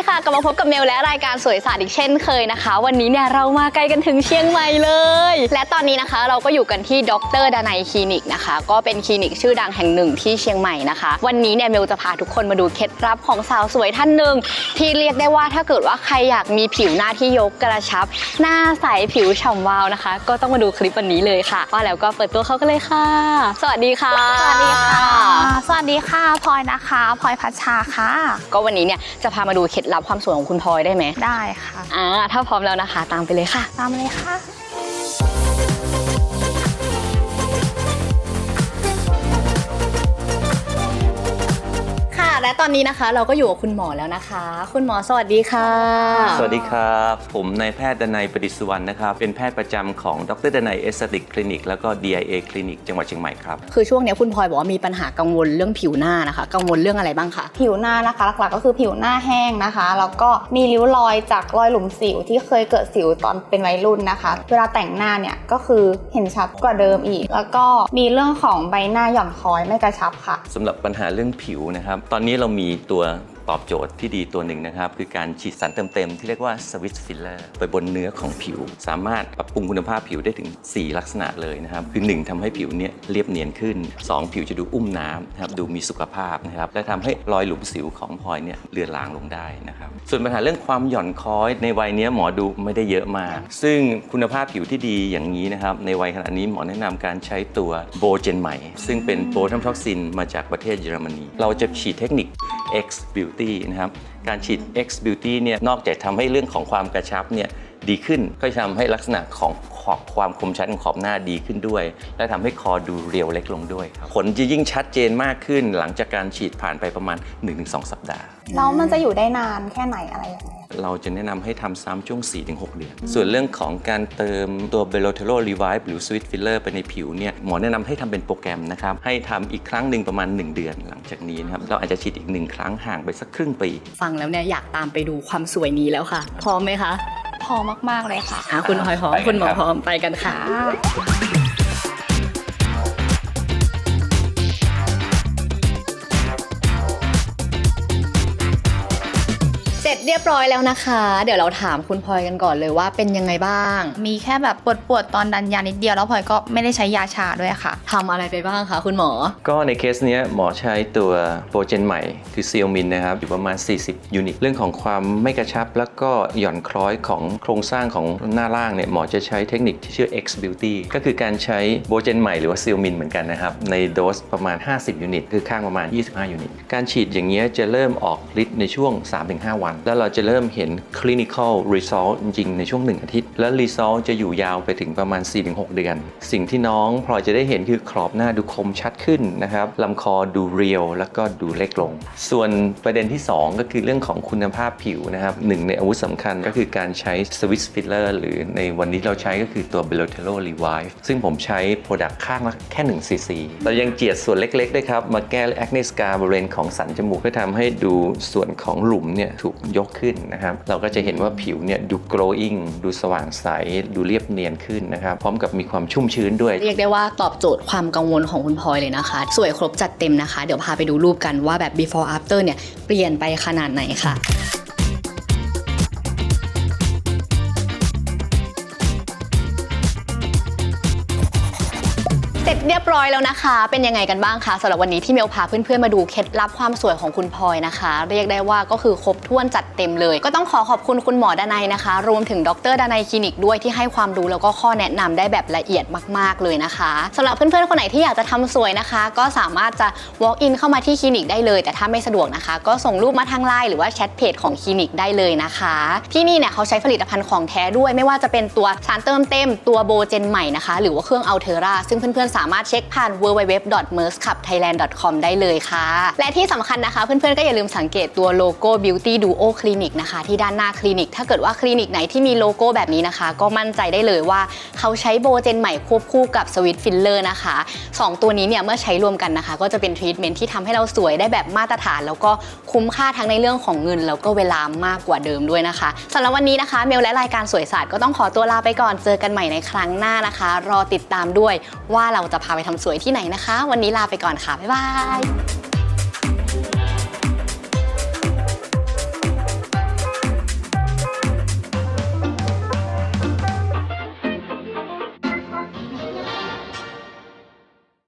ดีค่ะกลับมาพบกับเมลและรายการสวยศาสตร์อีกเช่นเคยนะคะ วันนี้เนี่ยเรามาไกลกันถึงเชียงใหม่เลย และตอนนี้นะคะ เราก็อยู่กันที่ดรดนัยคลินิกนะคะ ก็เป็นคลินิกชื่อดังแห่งหนึ่งที่เชียงใหม่นะคะ วันนี้เนี่ยเมลจะพาทุกคนมาดูเคล็ดลับของสาวสวยท่านหนึ่งที่เรียกได้ว่าถ้าเกิดว่าใครอยากมีผิวหน้าที่ยกกระชับ หน้าใสผิวฉ่ำวาวนะคะ ก็ต้องมาดูคลิปวันนี้เลยค่ะว่าแล้วก็เปิดตัวเขากันเลยค่ะ สวัสดีค่ะ สวัสดีค่ะ สวัสดีค่ะพลอยนะคะพลอยพัชชาค่ะ ก็วันนี้เนี่ยจะพามาดูเคล็ดลับความสวยของคุณพลอยได้ไหมได้ค่ะ อ่าถ้าพร้อมแล้วนะคะ ตามไปเลยค่ะ ตามมาเลยค่ะ และตอนนี้นะคะ เราก็อยู่กับคุณหมอแล้วนะคะ คุณหมอสวัสดีค่ะ สวัสดีครับ ผมนายแพทย์ดนัยประดิษฐ์สุวรรณนะครับ เป็นแพทย์ประจำของดรดนัยเอสติกคลินิกแล้วก็ DIA คลินิกจังหวัดเชียงใหม่ครับ คือช่วงเนี้ยคุณพลอยบอกว่ามีปัญหากังวลเรื่องผิวหน้านะคะ กังวลเรื่องอะไรบ้างคะ ผิวหน้านะคะหลักๆก็คือผิวหน้าแห้งนะคะ แล้วก็มีริ้วรอยจากรอยหลุมสิวที่เคยเกิดสิวตอนเป็นวัยรุ่นนะคะ เวลาแต่งหน้าเนี่ยก็คือเห็นชัดกว่าเดิมอีก แล้วก็มีเรื่องของใบหน้าหย่อนคล้อยไม่กระชับค่ะสำหรับปัญหาเรื่องผิวนะครับ ตอนนี้เรามีตัว ตอบโจทย์ที่ดีตัวหนึ่งนะครับ คือการฉีดสารเติมเต็มที่เรียกว่าสวิตฟิลเลอร์ไปบนเนื้อของผิว สามารถปรับปรุงคุณภาพผิวได้ถึง 4 ลักษณะเลยนะครับ คือ 1ทำให้ผิวเนี่ยเรียบเนียนขึ้น 2 ผิวจะดูอุ้มน้ำนะครับดูมีสุขภาพนะครับและทำให้รอยหลุมสิวของพลอยเนี่ยเลือนลางลงได้นะครับส่วนปัญหาเรื่องความหย่อนคล้อยในวัยเนี้ยหมอดูไม่ได้เยอะมาก ซึ่งคุณภาพผิวที่ดีอย่างนี้นะครับในวัยขณะนี้หมอแนะนำการใช้ตัวโบเจนใหม่ ซึ่งเป็นโบทัมท็อกซินมาจากประเทศเยอรมนี เราจะฉีดเทคนิค X Beauty นะครับการฉีด X Beauty เนี่ยนอกจากทำให้เรื่องของความกระชับเนี่ยดีขึ้นก็จะทำให้ลักษณะของขอบความคมชัดของขอบหน้าดีขึ้นด้วย และทำให้คอดูเรียวเล็กลงด้วยครับผลจะยิ่งชัดเจนมากขึ้นหลังจากการฉีดผ่านไปประมาณ 1-2 สัปดาห์ แล้วมันจะอยู่ได้นานแค่ไหนอะไรยังไง เราจะแนะนำให้ทำซ้ำช่วง 4-6 เดือน ส่วนเรื่องของการเติมตัว b e l o t e r o Revive หรือ Sweet Filler ไปในผิวเนี่ยหมอแนะนำให้ทำเป็นโปรแกรมนะครับ ให้ทำอีกครั้งหนึ่งประมาณ 1 เดือนหลังจากนี้นะครับ เราอาจจะฉีดอีก1ครั้งห่างไปสักครึ่งปี ฟังแล้วเนี่ยอยากตามไปดูความสวยนี้แล้วค่ะ พร้อมไหมคะ พอมากๆเลยค่ะอะคุณพลอยพร้อม ไปกันคุณหมอครับพร้อมไปกันค่ะ ร็จเรียบร้อยแล้วนะคะ เดี๋ยวเราถามคุณพลอยกันก่อนเลยว่าเป็นยังไงบ้าง มีแค่แบบปวดๆตอนดันยานิดเดียวแล้วพลอยก็ไม่ได้ใช้ยาชาด้วยค่ะ ทำอะไรไปบ้างคะคุณหมอ ก็ในเคสเนี้ยหมอใช้ตัวโปรเจนใหม่คือซีโอมินนะครับ อยู่ประมาณ 40 ยูนิต เรื่องของความไม่กระชับ แล้วก็หย่อนคล้อยของโครงสร้างของหน้าล่างเนี่ยหมอจะใช้เทคนิคที่ชื่อ X Beauty ก็คือการใช้โปรเจนใหม่หรือว่าซีโอมินเหมือนกันนะครับ ในโดสประมาณ 50 ยูนิต คือข้างประมาณ 25 ยูนิต การฉีดอย่างเงี้ยจะเริ่มออกฤทธิ์ในช่วง 3-5 วันแล้วเราจะเริ่มเห็น clinical result จริง ๆ ในช่วง 1 อาทิตย์ และ result จะอยู่ยาวไปถึงประมาณ 4-6 เดือน สิ่งที่น้องพลอยจะได้เห็นคือกรอบหน้าดูคมชัดขึ้นนะครับลำคอดูเรียว แล้วก็ดูเล็กลง ส่วนประเด็นที่ 2 ก็คือเรื่องของคุณภาพผิวนะครับหนึ่งในอาวุธสำคัญก็คือการใช้ Swiss filler หรือในวันนี้เราใช้ก็คือตัว b e l o t e r o Revive ซึ่งผมใช้ Product ข้างละแค่1 cc เรายังเจียดส่วนเล็กๆด้วยครับ มาแก้ acne scar บริเวณของสันจมูกเพื่อทำให้ดูส่วนของหลุมเนี่ยถูกยกขึ้นนะครับ เราก็จะเห็นว่าผิวเนี่ยดู glowing ดูสว่างใส ดูเรียบเนียนขึ้นนะครับ พร้อมกับมีความชุ่มชื้นด้วย เรียกได้ว่าตอบโจทย์ความกังวลของคุณพลอยเลยนะคะ สวยครบจัดเต็มนะคะ เดี๋ยวพาไปดูรูปกันว่าแบบ before after เนี่ยเปลี่ยนไปขนาดไหนค่ะ ร็จเรียบร้อยแล้วนะคะ เป็นยังไงกันบ้างคะสำหรับวันนี้ที่เมลพาเพื่อนๆมาดูเคล็ดลับความสวยของคุณพลอยนะคะ เรียกได้ว่าก็คือครบถ้วนจัดเต็มเลย ก็ต้องขอขอบคุณคุณหมอดานัยนะคะ รวมถึงดรดานัยคลินิกด้วยที่ให้ความรู้แล้วก็ข้อแนะนำได้แบบละเอียดมากๆเลยนะคะสำหรับเพื่อนๆคนไหนที่อยากจะทำสวยนะคะ ก็สามารถจะ walk in เข้ามาที่คลินิกได้เลย แต่ถ้าไม่สะดวกนะคะ ก็ส่งรูปมาทางไลน์หรือว่าแชทเพจของคลินิกได้เลยนะคะ ที่นี่เนี่ยเขาใช้ผลิตภัณฑ์ของแท้ด้วย ไม่ว่าจะเป็นตัวสารเติมเต็มตัวโบเจนใหม่นะคะ หรือว่าเครื่องอัลเทอร่าซึ่งเพื่อนๆสามารถเช็คผ่าน www.mercecupthailand.com ได้เลยค่ะ และที่สำคัญนะคะ เพื่อนๆ ก็อย่าลืมสังเกตตัวโลโก้ Beauty Duo Clinic นะคะ ที่ด้านหน้าคลินิก ถ้าเกิดว่าคลินิกไหนที่มีโลโก้แบบนี้นะคะ ก็มั่นใจได้เลยว่าเขาใช้โบเจนใหม่ควบคู่กับสวิตฟิลเลอร์นะคะสองตัวนี้เนี่ยเมื่อใช้รวมกันนะคะ ก็จะเป็นทรีทเมนต์ที่ทำให้เราสวยได้แบบมาตรฐาน แล้วก็คุ้มค่าทั้งในเรื่องของเงิน แล้วก็เวลามากกว่าเดิมด้วยนะคะสำหรับวันนี้นะคะ เมลและรายการสวยศาสตร์ก็ต้องขอตัวลาไปก่อนเจอกันใหม่ในครั้งหน้านะคะ รอติดตามด้วยว่าเราจะพาไปทำสวยที่ไหนนะคะ วันนี้ลาไปก่อนค่ะ บ๊ายบาย